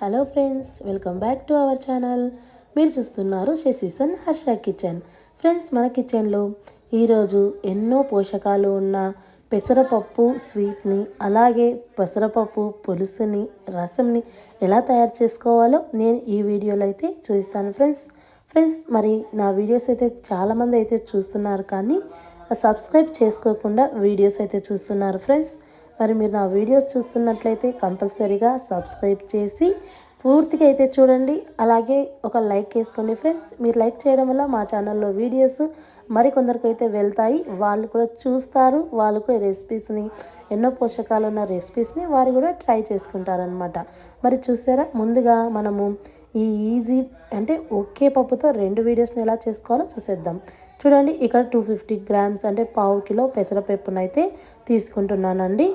Hello friends welcome back to our channel. మీరు చూస్తున్నారు శశిసన్ Harsha kitchen. Friends మన కిచెన్లో ఈరోజు ఎన్నో పోషకాలు ఉన్న పెసరపప్పు స్వీట్ని అలాగే పెసరపప్పు పులుసుని రసంని ఎలా తయారు చేసుకోవాలో నేను ఈ వీడియోలో అయితే చూపిస్తాను ఫ్రెండ్స్. ఫ్రెండ్స్ మరి నా వీడియోస్ అయితే చాలామంది అయితే చూస్తున్నారు కానీ సబ్స్క్రైబ్ చేసుకోకుండా వీడియోస్ అయితే చూస్తున్నారు ఫ్రెండ్స్. మరి మీరు నా వీడియోస్ చూస్తున్నట్లయితే కంపల్సరీగా సబ్స్క్రైబ్ చేసి పూర్తిగా అయితే చూడండి. అలాగే ఒక లైక్ వేసుకోండి ఫ్రెండ్స్. మీరు లైక్ చేయడం వల్ల మా ఛానల్లో వీడియోస్ మరికొందరికైతే వెళ్తాయి. వాళ్ళు కూడా చూస్తారు. వాళ్ళు కూడా రెసిపీస్ని ఎన్నో పోషకాలు ఉన్న రెసిపీస్ని వారు కూడా ట్రై చేసుకుంటారనమాట మరి చూసారా? ముందుగా మనము ఈ ఈజీ అంటే ఒకే పప్పుతో రెండు వీడియోస్ని ఎలా చేసుకోవాలో చూసేద్దాం. చూడండి ఇక్కడ టూ ఫిఫ్టీ గ్రామ్స్ అంటే పావు కిలో పెసరపప్పునైతే తీసుకుంటున్నానండి.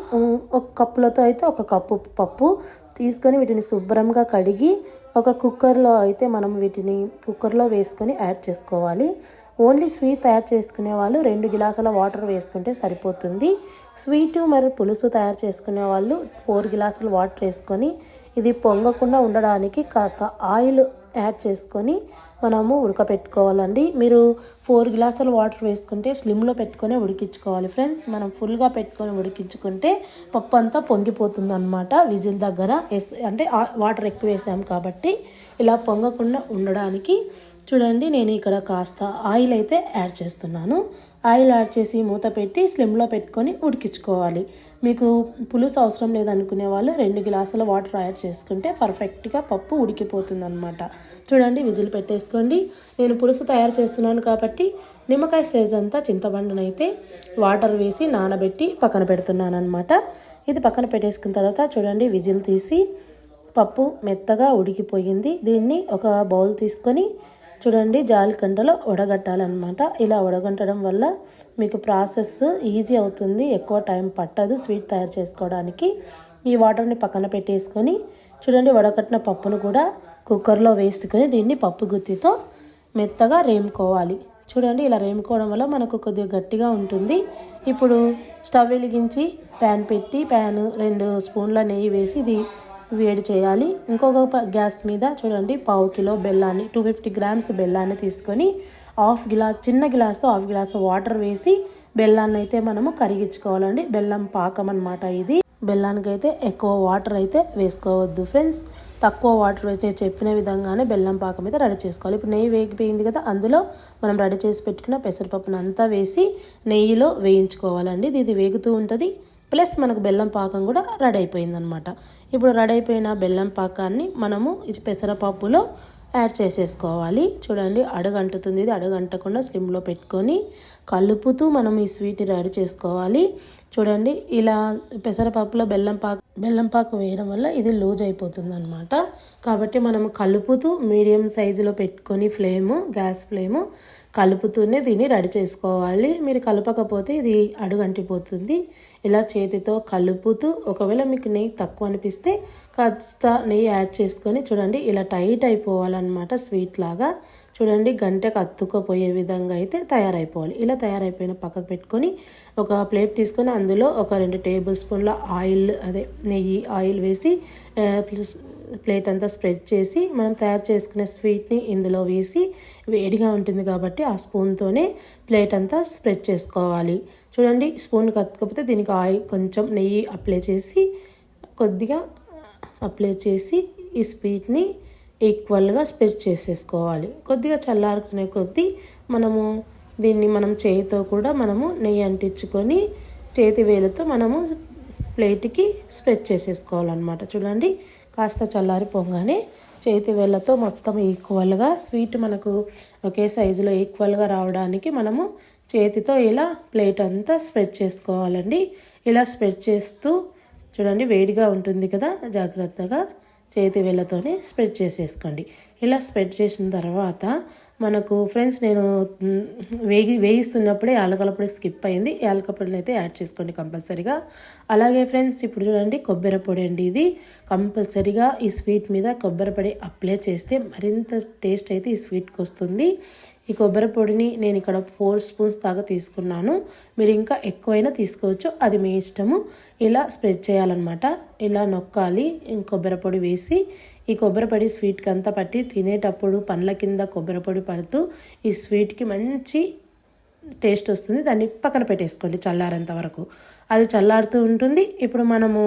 ఒక కప్పులతో అయితే ఒక కప్పు పప్పు తీసుకొని వీటిని శుభ్రంగా కడిగి ఒక కుక్కర్లో అయితే మనం వీటిని కుక్కర్లో వేసుకొని యాడ్ చేసుకోవాలి. ఓన్లీ స్వీట్ తయారు చేసుకునే వాళ్ళు రెండు గిలాసుల వాటర్ వేసుకుంటే సరిపోతుంది. స్వీటు మరి పులుసు తయారు చేసుకునే వాళ్ళు ఫోర్ గ్లాసులు వాటర్ వేసుకొని ఇది పొంగకుండా ఉండడానికి కాస్త ఆయిల్ యాడ్ చేసుకొని మనము ఉడకపెట్టుకోవాలండి. మీరు ఫోర్ గ్లాసులు వాటర్ వేసుకుంటే స్లిమ్లో పెట్టుకొని ఉడికించుకోవాలి. ఫ్రెండ్స్ మనం ఫుల్గా పెట్టుకొని ఉడికించుకుంటే పప్పు అంతా పొంగిపోతుంది అనమాట విజిల్ దగ్గర అంటే ఆ- వాటర్ ఎక్కువ వేసాం కాబట్టి ఇలా పొంగకుండా ఉండడానికి చూడండి నేను ఇక్కడ కాస్త ఆయిల్ అయితే యాడ్ చేస్తున్నాను. ఆయిల్ యాడ్ చేసి మూత పెట్టి స్లిమ్లో పెట్టుకొని ఉడికించుకోవాలి. మీకు పులుసు అవసరం లేదనుకునే వాళ్ళు రెండు గ్లాసుల వాటర్ యాడ్ చేసుకుంటే పర్ఫెక్ట్గా పప్పు ఉడికిపోతుంది అనమాట చూడండి విజిల్ పెట్టేసుకోండి. నేను పులుసు తయారు చేస్తున్నాను కాబట్టి నిమ్మకాయ సైజ్ అంతా చింతపండునైతే వాటర్ వేసి నానబెట్టి పక్కన పెడుతున్నాను అనమాట ఇది పక్కన పెట్టేసుకున్న తర్వాత చూడండి విజిల్ తీసి పప్పు మెత్తగా ఉడికిపోయింది. దీన్ని ఒక బౌల్ తీసుకొని చూడండి జాలికంటలో వడగట్టాలన్నమాట ఇలా వడగట్టడం వల్ల మీకు ప్రాసెస్ ఈజీ అవుతుంది ఎక్కువ టైం పట్టదు స్వీట్ తయారు చేసుకోవడానికి. ఈ వాటర్ని పక్కన పెట్టేసుకొని చూడండి వడగట్టిన పప్పును కూడా కుక్కర్లో వేసుకొని దీన్ని పప్పు గుత్తితో మెత్తగా రేముకోవాలి. చూడండి ఇలా రేముకోవడం వల్ల మనకు కొద్దిగా గట్టిగా ఉంటుంది. ఇప్పుడు స్టవ్ వెలిగించి ప్యాన్ పెట్టి ప్యాన్ రెండు స్పూన్ల నెయ్యి వేసి ఇది వేడి చేయాలి. ఇంకొక గ్యాస్ మీద చూడండి పావు కిలో బెల్లాన్ని టూ ఫిఫ్టీ గ్రామ్స్ బెల్లాన్ని తీసుకొని హాఫ్ గ్లాస్ చిన్న గ్లాస్తో హాఫ్ గ్లాస్ వాటర్ వేసి బెల్లాన్ని అయితే మనము కరిగించుకోవాలండి. బెల్లం పాకం అన్నమాట ఇది. బెల్లానికి అయితే ఎక్కువ వాటర్ అయితే వేసుకోవద్దు ఫ్రెండ్స్. తక్కువ వాటర్ అయితే చెప్పిన విధంగానే బెల్లం పాకం అయితే రెడీ చేసుకోవాలి. ఇప్పుడు నెయ్యి వేగిపోయింది కదా అందులో మనం రెడీ చేసి పెట్టుకున్న పెసరపప్పును అంతా వేసి నెయ్యిలో వేయించుకోవాలండి. ఇది వేగుతూ ఉంటుంది. ప్లస్ మనకు బెల్లం పాకం కూడా రెడీ అయిపోయిందనమాట ఇప్పుడు రెడీ అయిపోయిన బెల్లం పాకాన్ని మనము పెసరపప్పులో యాడ్ చేసేసుకోవాలి. చూడండి అడుగంటుతుంది ఇది. అడుగంటకుండా స్లిమ్లో పెట్టుకొని కలుపుతూ మనం ఈ స్వీట్ని రెడీ చేసుకోవాలి. చూడండి ఇలా పెసరపప్పులో బెల్లం పాక బెల్లం పాకు వేయడం వల్ల ఇది లూజ్ అయిపోతుంది అనమాట కాబట్టి మనం కలుపుతూ మీడియం సైజులో పెట్టుకొని ఫ్లేము గ్యాస్ ఫ్లేము కలుపుతూనే దీన్ని రెడీ చేసుకోవాలి. మీరు కలపకపోతే ఇది అడుగంటిపోతుంది. ఇలా చేతితో కలుపుతూ ఒకవేళ మీకు నెయ్యి తక్కువ అనిపిస్తే కాస్త నెయ్యి యాడ్ చేసుకొని చూడండి ఇలా టైట్ అయిపోవాలన్నమాట స్వీట్ లాగా. చూడండి గంటకు అత్తుకుపోయే విధంగా అయితే తయారైపోవాలి. ఇలా తయారైపోయిన పక్కకు పెట్టుకొని ఒక ప్లేట్ తీసుకొని అందులో ఒక రెండు టేబుల్ స్పూన్ల ఆయిల్ అదే నెయ్యి ఆయిల్ వేసి ప్లస్ ప్లేట్ అంతా స్ప్రెడ్ చేసి మనం తయారు చేసుకునే స్వీట్ని ఇందులో వేసి వేడిగా ఉంటుంది కాబట్టి ఆ స్పూన్తోనే ప్లేట్ అంతా స్ప్రెడ్ చేసుకోవాలి. చూడండి స్పూన్ కత్తుకపోతే దీనికి ఆయిల్ కొంచెం నెయ్యి అప్లై చేసి కొద్దిగా అప్లై చేసి ఈ స్వీట్ని ఈక్వల్గా స్ప్రెడ్ చేసేసుకోవాలి. కొద్దిగా చల్లారుకునే కొద్దీ మనము దీన్ని మనం చేయితో కూడా మనము నెయ్యి అంటించుకొని చేతి వేలతో మనము ప్లేట్కి స్ప్రెడ్ చేసేసుకోవాలన్నమాట. చూడండి కాస్త చల్లారిపోగానే చేతి వేళ్ళతో మొత్తం ఈక్వల్గా స్వీట్ మనకు ఒకే సైజులో ఈక్వల్గా రావడానికి మనము చేతితో ఇలా ప్లేట్ అంతా స్ప్రెడ్ చేసుకోవాలండి. ఇలా స్ప్రెడ్ చేస్తూ చూడండి వేడిగా ఉంటుంది కదా జాగ్రత్తగా చేతి వేళ్ళతోనే స్ప్రెడ్ చేసేసుకోండి. ఇలా స్ప్రెడ్ చేసిన తర్వాత మనకు ఫ్రెండ్స్ నేను వేగి వేయిస్తున్నప్పుడే యాలకలపొడి స్కిప్ అయింది. యాలకపొడిని అయితే యాడ్ చేసుకోండి కంపల్సరీగా. అలాగే ఫ్రెండ్స్ ఇప్పుడు చూడండి కొబ్బరి పొడి అండి ఇది. కంపల్సరీగా ఈ స్వీట్ మీద కొబ్బరి పొడి అప్లై చేస్తే మరింత టేస్ట్ అయితే ఈ స్వీట్కి వస్తుంది. ఈ కొబ్బరి పొడిని నేను ఇక్కడ ఫోర్ స్పూన్స్ దాకా తీసుకున్నాను. మీరు ఇంకా ఎక్కువైనా తీసుకోవచ్చు. అది మీ ఇష్టము. ఇలా స్ప్రెడ్ చేయాలన్నమాట. ఇలా నొక్కాలి. కొబ్బరి పొడి వేసి ఈ కొబ్బరి పొడి స్వీట్కి అంతా పట్టి తినేటప్పుడు పండ్ల కింద కొబ్బరి పొడి పడుతూ ఈ స్వీట్కి మంచి టేస్ట్ వస్తుంది. దాన్ని పక్కన పెట్టేసుకోండి చల్లారేంత వరకు. అది చల్లారుతూ ఉంటుంది. ఇప్పుడు మనము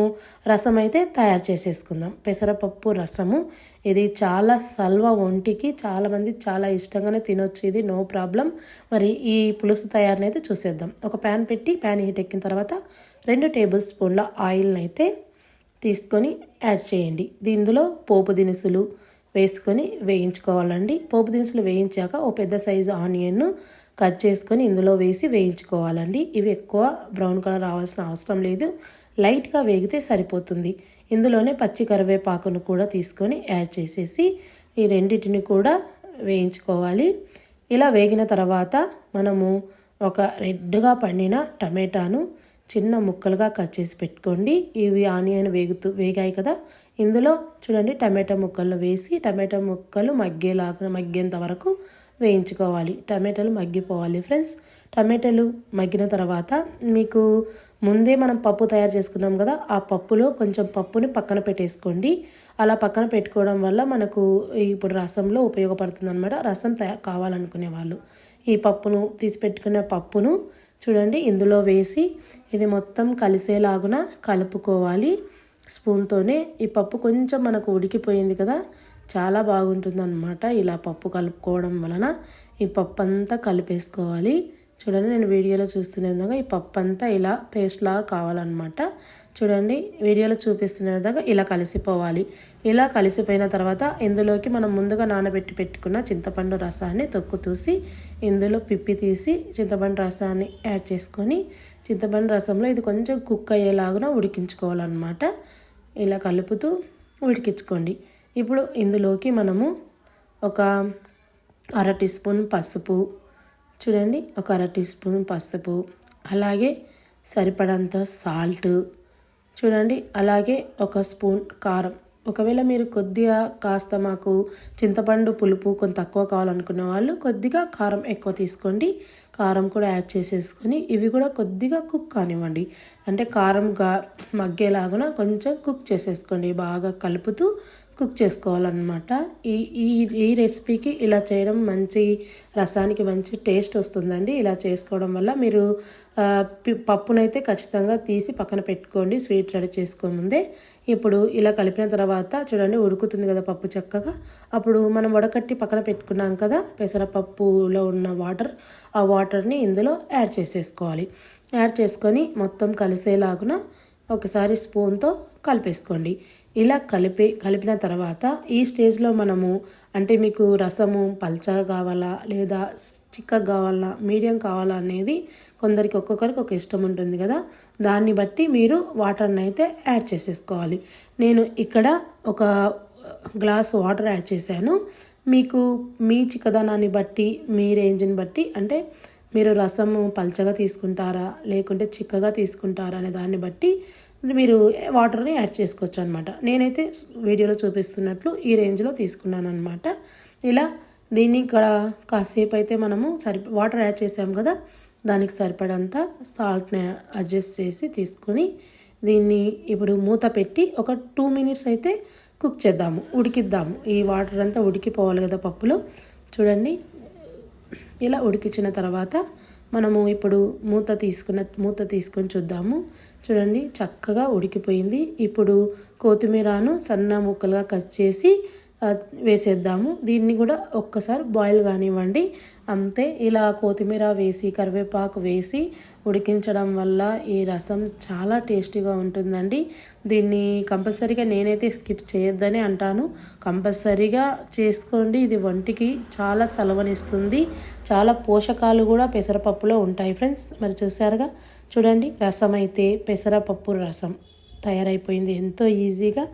రసం అయితే తయారు చేసేసుకుందాం. పెసరపప్పు రసము. ఇది చాలా సల్వ ఒంటికి చాలామంది చాలా ఇష్టంగానే తినొచ్చు. ఇది నో ప్రాబ్లం. మరి ఈ పులుసు తయారుని అయితే చూసేద్దాం. ఒక ప్యాన్ పెట్టి ప్యాన్ హీట్ ఎక్కిన తర్వాత రెండు టేబుల్ స్పూన్ల ఆయిల్ని అయితే తీసుకొని యాడ్ చేయండి. దీనిలో పోపు దినుసులు వేసుకొని వేయించుకోవాలండి. పోపు దినుసులు వేయించాక ఓ పెద్ద సైజు ఆనియన్ కట్ చేసుకొని ఇందులో వేసి వేయించుకోవాలండి. ఇవి ఎక్కువ బ్రౌన్ కలర్ రావాల్సిన అవసరం లేదు. లైట్గా వేగితే సరిపోతుంది. ఇందులోనే పచ్చి కరివేపాకును కూడా తీసుకొని యాడ్ చేసేసి ఈ రెండింటిని కూడా వేయించుకోవాలి. ఇలా వేగిన తర్వాత మనము ఒక రెడ్గా పండిన టమాటాను చిన్న ముక్కలుగా కట్ చేసి పెట్టుకోండి. ఇవి ఆనియన్ వేగుతూ వేగాయి కదా. ఇందులో చూడండి టమాటా ముక్కలు వేసి టమాటా ముక్కలు మగ్గేలాగా మగ్గేంత వరకు వేయించుకోవాలి. టమాటాలు మగ్గిపోవాలి ఫ్రెండ్స్. టమాటాలు మగ్గిన తర్వాత మీకు ముందే మనం పప్పు తయారు చేసుకున్నాం కదా ఆ పప్పులో కొంచెం పప్పుని పక్కన పెట్టేసుకోండి. అలా పక్కన పెట్టుకోవడం వల్ల మనకు ఇప్పుడు రసంలో ఉపయోగపడుతుంది అనమాట రసం తయా కావాలనుకునే వాళ్ళు. ఈ పప్పును తీసి పెట్టుకున్న పప్పును చూడండి ఇందులో వేసి ఇది మొత్తం కలిసేలాగున కలుపుకోవాలి. స్పూన్తోనే ఈ పప్పు కొంచెం మనకు ఉడికిపోయింది కదా చాలా బాగుంటుంది అనమాట ఇలా పప్పు కలుపుకోవడం వలన. ఈ పప్పు అంతా కలిపేసుకోవాలి. చూడండి నేను వీడియోలో చూస్తున్న విధంగా ఈ పప్పు అంతా ఇలా పేస్ట్లాగా కావాలన్నమాట. చూడండి వీడియోలో చూపిస్తున్న విధంగా ఇలా కలిసిపోవాలి. ఇలా కలిసిపోయిన తర్వాత ఇందులోకి మనం ముందుగా నానబెట్టి పెట్టుకున్న చింతపండు రసాన్ని తొక్కు తూసి ఇందులో పిప్పి తీసి చింతపండు రసాన్ని యాడ్ చేసుకొని చింతపండు రసంలో ఇది కొంచెం కుక్ అయ్యేలాగా ఉడికించుకోవాలన్నమాట. ఇలా కలుపుతూ ఉడికించుకోండి. ఇప్పుడు ఇందులోకి మనము ఒక అర టీ స్పూన్ పసుపు చూడండి ఒక అర టీ స్పూన్ పసుపు అలాగే సరిపడంత సాల్ట్ చూడండి అలాగే ఒక స్పూన్ కారం. ఒకవేళ మీరు కొద్దిగా కాస్త మాకు చింతపండు పులుపు కొంత తక్కువ కావాలనుకున్న వాళ్ళు కొద్దిగా కారం ఎక్కువ తీసుకోండి. కారం కూడా యాడ్ చేసేసుకొని ఇవి కూడా కొద్దిగా కుక్ కానివ్వండి. అంటే కారంగా మగ్గేలాగా కొంచెం కుక్ చేసేసుకోండి. బాగా కలుపుతూ కుక్ చేసుకోవాలన్నమాట. ఈ ఈ ఈ రెసిపీకి ఇలా చేయడం మంచి రసానికి మంచి టేస్ట్ వస్తుందండి. ఇలా చేసుకోవడం వల్ల మీరు పప్పునైతే ఖచ్చితంగా తీసి పక్కన పెట్టుకోండి. స్వీట్ రెడీ చేసుకోముందే ఇప్పుడు ఇలా కలిపిన తర్వాత చూడండి ఉడుకుతుంది కదా పప్పు చక్కగా. అప్పుడు మనం వడకట్టి పక్కన పెట్టుకున్నాం కదా పెసరపప్పులో ఉన్న వాటర్ ఆ వాటర్ని ఇందులో యాడ్ చేసేసుకోవాలి. యాడ్ చేసుకొని మొత్తం కలిసేలాగున ఒకసారి స్పూన్తో కలిపేసుకోండి. ఇలా కలిపి కలిపిన తర్వాత ఈ స్టేజ్లో మనము అంటే మీకు రసము పల్చగా కావాలా లేదా చిక్కగా కావాలా మీడియం కావాలా అనేది కొందరికి ఒక్కొక్కరికి ఒక ఇష్టం ఉంటుంది కదా. దాన్ని బట్టి మీరు వాటర్ని అయితే యాడ్ చేసేసుకోవాలి. నేను ఇక్కడ ఒక గ్లాస్ వాటర్ యాడ్ చేశాను. మీకు మీ చిక్కదనాన్ని బట్టి మీ రేంజ్ని బట్టి అంటే మీరు రసము పల్చగా తీసుకుంటారా లేకుంటే చిక్కగా తీసుకుంటారా అనే దాన్ని బట్టి మీరు వాటర్ని యాడ్ చేసుకోవచ్చు అనమాట నేనైతే వీడియోలో చూపిస్తున్నట్లు ఈ రేంజ్లో తీసుకున్నాను అనమాట ఇలా దీన్ని ఇక్కడ కాసేపు అయితే మనము సరి వాటర్ యాడ్ చేసాం కదా దానికి సరిపడంత సాల్ట్ని అడ్జస్ట్ చేసి తీసుకొని దీన్ని ఇప్పుడు మూత పెట్టి ఒక టూ మినిట్స్ అయితే కుక్ చేద్దాము ఉడికిద్దాము. ఈ వాటర్ అంతా ఉడికిపోవాలి కదా పప్పులో. చూడండి ఇలా ఉడికించిన తర్వాత మనము ఇప్పుడు మూత తీసుకున్న మూత తీసుకొని చూద్దాము. చూడండి చక్కగా ఉడికిపోయింది. ఇప్పుడు కొత్తిమీరను సన్న ముక్కలుగా కట్ చేసి వేసేద్దాము. దీన్ని కూడా ఒక్కసారి బాయిల్ కానివ్వండి. అంతే ఇలా కొత్తిమీర వేసి కరివేపాకు వేసి ఉడికించడం వల్ల ఈ రసం చాలా టేస్టీగా ఉంటుందండి. దీన్ని కంపల్సరీగా నేనైతే స్కిప్ చేయొద్దని అంటాను. కంపల్సరీగా చేసుకోండి. ఇది వంటికి చాలా సలవనిస్తుంది. చాలా పోషకాలు కూడా పెసరపప్పులో ఉంటాయి ఫ్రెండ్స్. మరి చూసారుగా? చూడండి రసం అయితే పెసరపప్పు రసం తయారైపోయింది. ఎంతో ఈజీగా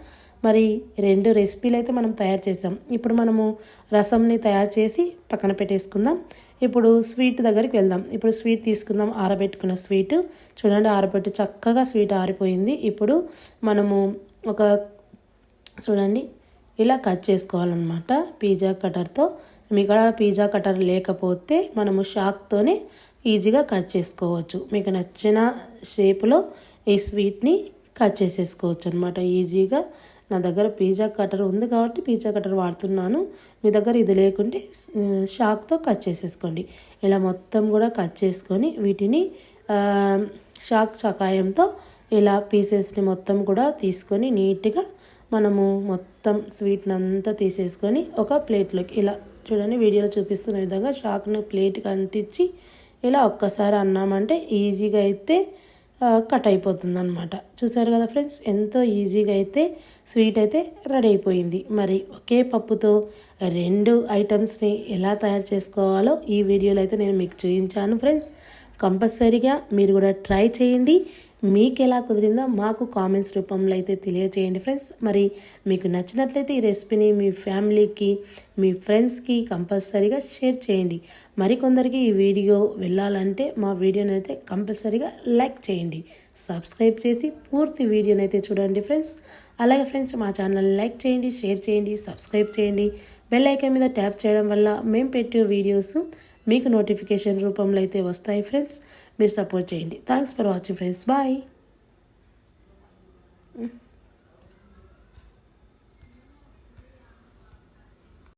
మరి రెండు రెసిపీలు అయితే మనం తయారు చేసాం ఇప్పుడు మనము రసంని తయారు చేసి పక్కన పెట్టేసుకుందాం. ఇప్పుడు స్వీట్ దగ్గరికి వెళ్దాం. ఇప్పుడు స్వీట్ తీసుకుందాం. ఆరబెట్టుకున్న స్వీట్. చూడండి ఆరబెట్టి చక్కగా స్వీట్ ఆరిపోయింది. ఇప్పుడు మనము ఒక చూడండి ఇలా కట్ చేసుకోవాలన్నమాట పిజ్జా కటర్తో. మీకు పిజ్జా కటర్ లేకపోతే మనము షాక్తోనే ఈజీగా కట్ చేసుకోవచ్చు. మీకు నచ్చిన షేప్లో ఈ స్వీట్ని కట్ చేసేసుకోవచ్చు అనమాట ఈజీగా నా దగ్గర పిజ్జా కటర్ ఉంది కాబట్టి పిజ్జా కటర్ వాడుతున్నాను. మీ దగ్గర ఇది లేకుంటే షాక్తో కట్ చేసేసుకోండి. ఇలా మొత్తం కూడా కట్ చేసుకొని వీటిని షాక్ చకాయంతో ఇలా పీసెస్ని మొత్తం కూడా తీసుకొని నీట్గా మనము మొత్తం స్వీట్ని అంతా తీసేసుకొని ఒక ప్లేట్లోకి ఇలా చూడండి వీడియోలో చూపిస్తున్న విధంగా షాక్ను ప్లేట్కి అంటించి ఇలా ఒక్కసారి అన్నామంటే ఈజీగా అయితే కట్ అయిపోతుంది అనమాట చూసారు కదా ఫ్రెండ్స్? ఎంతో ఈజీగా అయితే స్వీట్ అయితే రెడీ అయిపోయింది. మరి ఒకే పప్పుతో రెండు ఐటమ్స్ని ఎలా తయారు చేసుకోవాలో ఈ వీడియోలో అయితే నేను మీకు చూపించాను ఫ్రెండ్స్. కంపల్సరీగా మీరు కూడా ట్రై చేయండి. మీకు ఎలా కుదిరిందో మాకు కామెంట్స్ రూపంలో అయితే తెలియచేయండి ఫ్రెండ్స్. మరి మీకు నచ్చినట్లయితే ఈ రెసిపీని మీ ఫ్యామిలీకి మీ ఫ్రెండ్స్కి కంపల్సరీగా షేర్ చేయండి. మరికొందరికి ఈ వీడియో వెళ్ళాలంటే మా వీడియోని అయితే కంపల్సరీగా లైక్ చేయండి. సబ్స్క్రైబ్ చేసి పూర్తి వీడియోని అయితే చూడండి ఫ్రెండ్స్. అలాగే ఫ్రెండ్స్ మా ఛానల్ లైక్ చేయండి షేర్ చేయండి సబ్స్క్రైబ్ చేయండి. బెల్ ఐకాన్ మీద ట్యాప్ చేయడం వల్ల మేము పెట్టే వీడియోస్ మీకు నోటిఫికేషన్ రూపంలో అయితే వస్తాయి ఫ్రెండ్స్. మీరు సపోర్ట్ చేయండి. Thanks for watching friends. Bye.